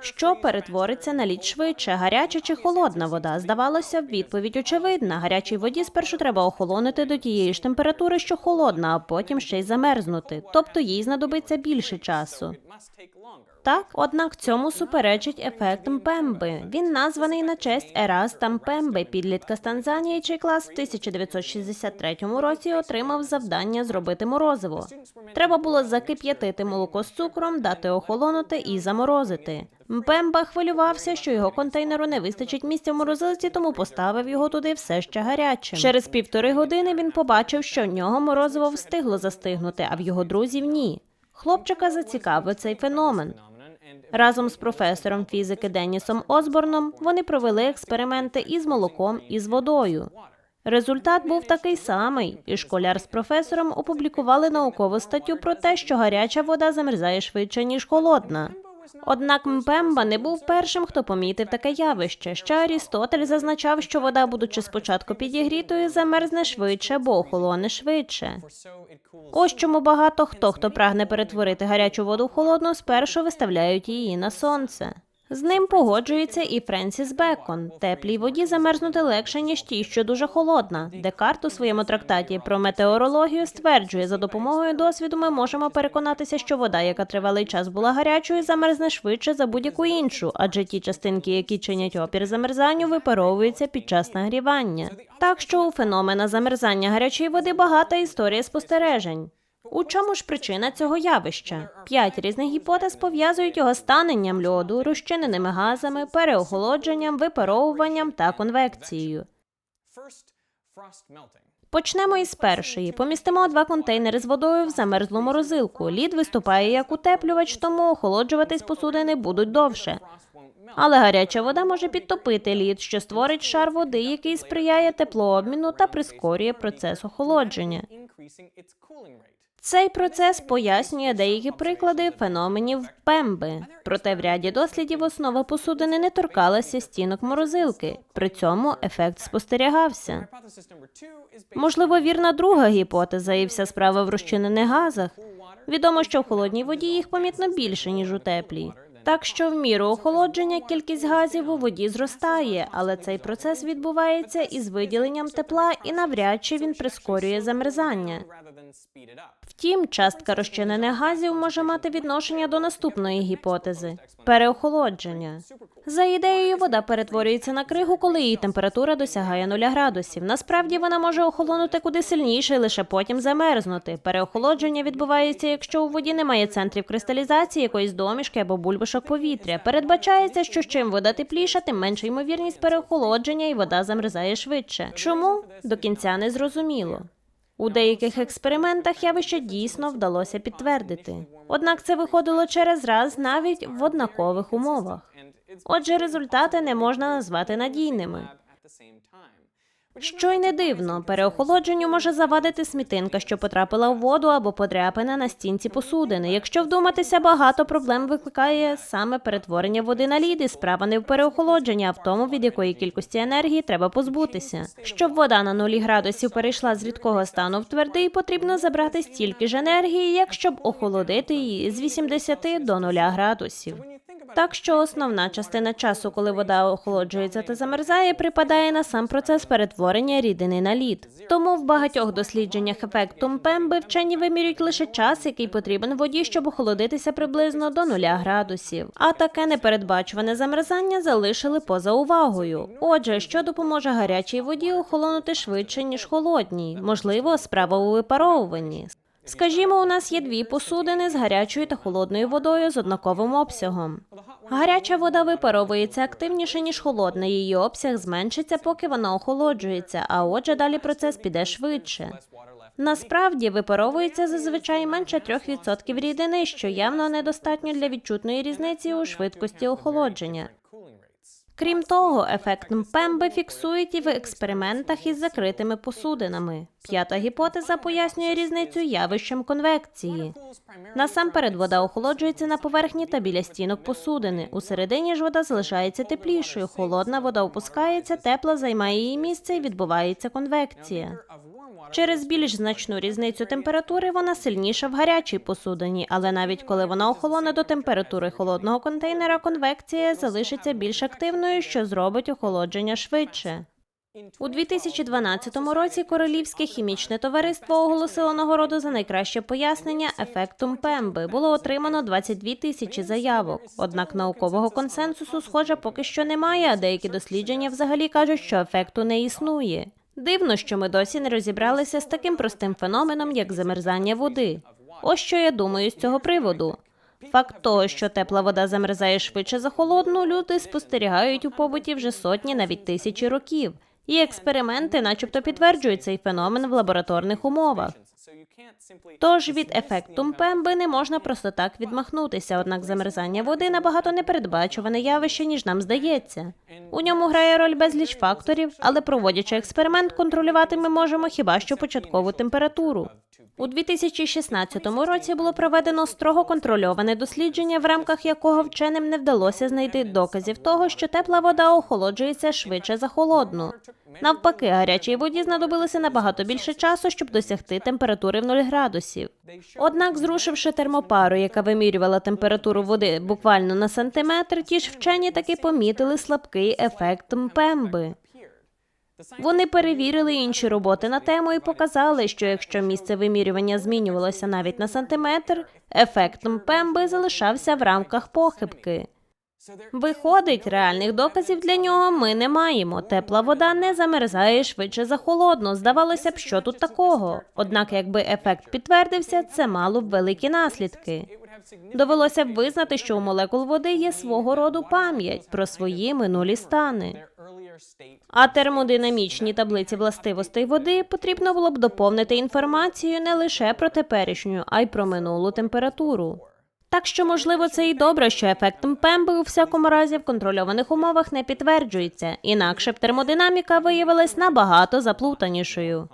Що перетвориться на лід швидше, гаряча чи холодна вода? Здавалося б, відповідь очевидна. Гарячій воді спершу треба охолонути до тієї ж температури, що холодна, а потім ще й замерзнути. Тобто їй знадобиться більше часу. Так, однак цьому суперечить ефект Мпемби. Він названий на честь Ераста Мпемби, підлітка з Танзанії, чий клас в 1963 році отримав завдання зробити морозиво. Треба було закип'ятити молоко з цукром, дати охолонути і заморозити. Мпемба хвилювався, що його контейнеру не вистачить місця в морозилці, тому поставив його туди все ще гарячим. Через півтори години він побачив, що в нього морозиво встигло застигнути, а в його друзів ні. Хлопчика зацікавив цей феномен. Разом з професором фізики Денісом Осборном вони провели експерименти із молоком і з водою. Результат був такий самий, і школяр з професором опублікували наукову статтю про те, що гаряча вода замерзає швидше, ніж холодна. Однак Мпемба не був першим, хто помітив таке явище. Ще Арістотель зазначав, що вода, будучи спочатку підігрітою, замерзне швидше, бо охолоне швидше. Ось чому багато хто, хто прагне перетворити гарячу воду в холодну, спершу виставляють її на сонце. З ним погоджується і Френсіс Бекон. Теплій воді замерзнути легше, ніж тій, що дуже холодна. Декарт у своєму трактаті про метеорологію стверджує, за допомогою досвіду ми можемо переконатися, що вода, яка тривалий час була гарячою, замерзне швидше за будь-яку іншу, адже ті частинки, які чинять опір замерзанню, випаровуються під час нагрівання. Так що у феномена замерзання гарячої води багата історія спостережень. У чому ж причина цього явища? П'ять різних гіпотез пов'язують його станенням льоду, розчиненими газами, переохолодженням, випаровуванням та конвекцією. Почнемо із першої. Помістимо два контейнери з водою в замерзлу морозилку. Лід виступає як утеплювач, тому охолоджуватись посудини будуть довше. Але гаряча вода може підтопити лід, що створить шар води, який сприяє теплообміну та прискорює процес охолодження. Цей процес пояснює деякі приклади феноменів пемби. Проте в ряді дослідів основа посудини не торкалася стінок морозилки. При цьому ефект спостерігався. Можливо, вірна друга гіпотеза, і вся справа в розчинених газах. Відомо, що в холодній воді їх помітно більше, ніж у теплій. Так що в міру охолодження кількість газів у воді зростає, але цей процес відбувається із виділенням тепла і навряд чи він прискорює замерзання. Втім, частка розчинених газів може мати відношення до наступної гіпотези переохолодження. За ідеєю, вода перетворюється на кригу, коли її температура досягає 0 градусів. Насправді вона може охолонути куди сильніше і лише потім замерзнути. Переохолодження відбувається, якщо у воді немає центрів кристалізації якоїсь домішки або бульбашок повітря. Передбачається, що чим вода тепліша, тим менша ймовірність переохолодження, і вода замерзає швидше. Чому до кінця не зрозуміло. У деяких експериментах явище дійсно вдалося підтвердити. Однак це виходило через раз навіть в однакових умовах. Отже, результати не можна назвати надійними. Що й не дивно, переохолодженню може завадити смітинка, що потрапила в воду або подряпина на стінці посудини. Якщо вдуматися, багато проблем викликає саме перетворення води на лід, і справа не в переохолодженні, а в тому, від якої кількості енергії треба позбутися. Щоб вода на нулі градусів перейшла з рідкого стану в твердий, потрібно забрати стільки ж енергії, як щоб охолодити її з 80 до 0 градусів. Так що основна частина часу, коли вода охолоджується та замерзає, припадає на сам процес перетворення рідини на лід. Тому в багатьох дослідженнях ефекту Мпемби вчені вимірюють лише час, який потрібен воді, щоб охолодитися приблизно до нуля градусів. А таке непередбачуване замерзання залишили поза увагою. Отже, що допоможе гарячій воді охолонути швидше ніж холодній? Можливо, справа у випаровуванні. Скажімо, у нас є дві посудини з гарячою та холодною водою з однаковим обсягом. Гаряча вода випаровується активніше, ніж холодна. Її обсяг зменшиться, поки вона охолоджується, а отже, далі процес піде швидше. Насправді випаровується зазвичай менше 3% рідини, що явно недостатньо для відчутної різниці у швидкості охолодження. Крім того, ефект Мпемби фіксують і в експериментах із закритими посудинами. П'ята гіпотеза пояснює різницю явищем конвекції. Насамперед вода охолоджується на поверхні та біля стінок посудини. У середині ж вода залишається теплішою. Холодна вода опускається, тепла займає її місце і відбувається конвекція. Через більш значну різницю температури вона сильніша в гарячій посудині, але навіть коли вона охолоне до температури холодного контейнера, конвекція залишиться більш активною, що зробить охолодження швидше. У 2012 році Королівське хімічне товариство оголосило нагороду за найкраще пояснення ефектум Пемби. Було отримано 22 тисячі заявок. Однак наукового консенсусу, схоже, поки що немає, а деякі дослідження взагалі кажуть, що ефекту не існує. Дивно, що ми досі не розібралися з таким простим феноменом, як замерзання води. Ось що я думаю з цього приводу. Факт того, що тепла вода замерзає швидше за холодну, люди спостерігають у побуті вже сотні, навіть тисячі років. І експерименти, начебто, підтверджують цей феномен в лабораторних умовах. Тож від ефекту Мпемби не можна просто так відмахнутися, однак замерзання води набагато непередбачуване явище, ніж нам здається. У ньому грає роль безліч факторів, але проводячи експеримент, контролювати ми можемо хіба що початкову температуру. У 2016 році було проведено строго контрольоване дослідження, в рамках якого вченим не вдалося знайти доказів того, що тепла вода охолоджується швидше за холодну. Навпаки, гарячій воді знадобилося набагато більше часу, щоб досягти температури в 0 градусів. Однак, зрушивши термопару, яка вимірювала температуру води буквально на сантиметр, ті ж вчені таки помітили слабкий ефект Мпемби. Вони перевірили інші роботи на тему і показали, що якщо місце вимірювання змінювалося навіть на сантиметр, ефект Мпемби залишався в рамках похибки. Виходить, реальних доказів для нього ми не маємо. Тепла вода не замерзає швидше за холодну. Здавалося б, що тут такого. Однак, якби ефект підтвердився, це мало б великі наслідки. Довелося б визнати, що у молекул води є свого роду пам'ять про свої минулі стани. А термодинамічні таблиці властивостей води потрібно було б доповнити інформацією не лише про теперішню, а й про минулу температуру. Так що, можливо, це і добре, що ефект Пемби у всякому разі в контрольованих умовах не підтверджується, інакше б термодинаміка виявилась набагато заплутанішою.